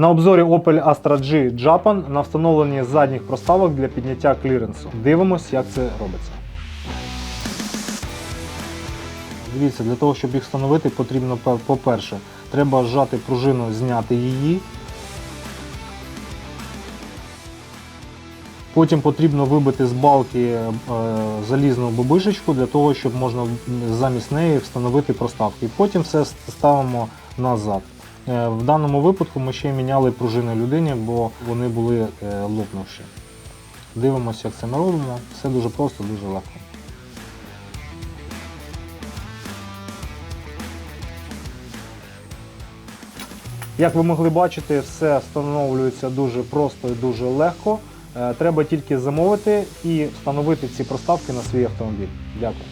На обзорі Opel Astra G Japan на встановленні задніх проставок для підняття кліренсу. Дивимось, як це робиться. Дивіться, для того, щоб їх встановити, потрібно, по-перше, треба зжати пружину, зняти її. Потім потрібно вибити з балки е, залізну бубишечку для того, щоб можна замість неї встановити проставки. Потім все ставимо назад. Е, В даному випадку ми ще міняли пружини людині, бо вони були е, лопнувші. Дивимося, як це ми робимо. Все дуже просто, дуже легко. Як ви могли бачити, все встановлюється дуже просто і дуже легко. Е, Треба тільки замовити і встановити ці проставки на свій автомобіль. Дякую.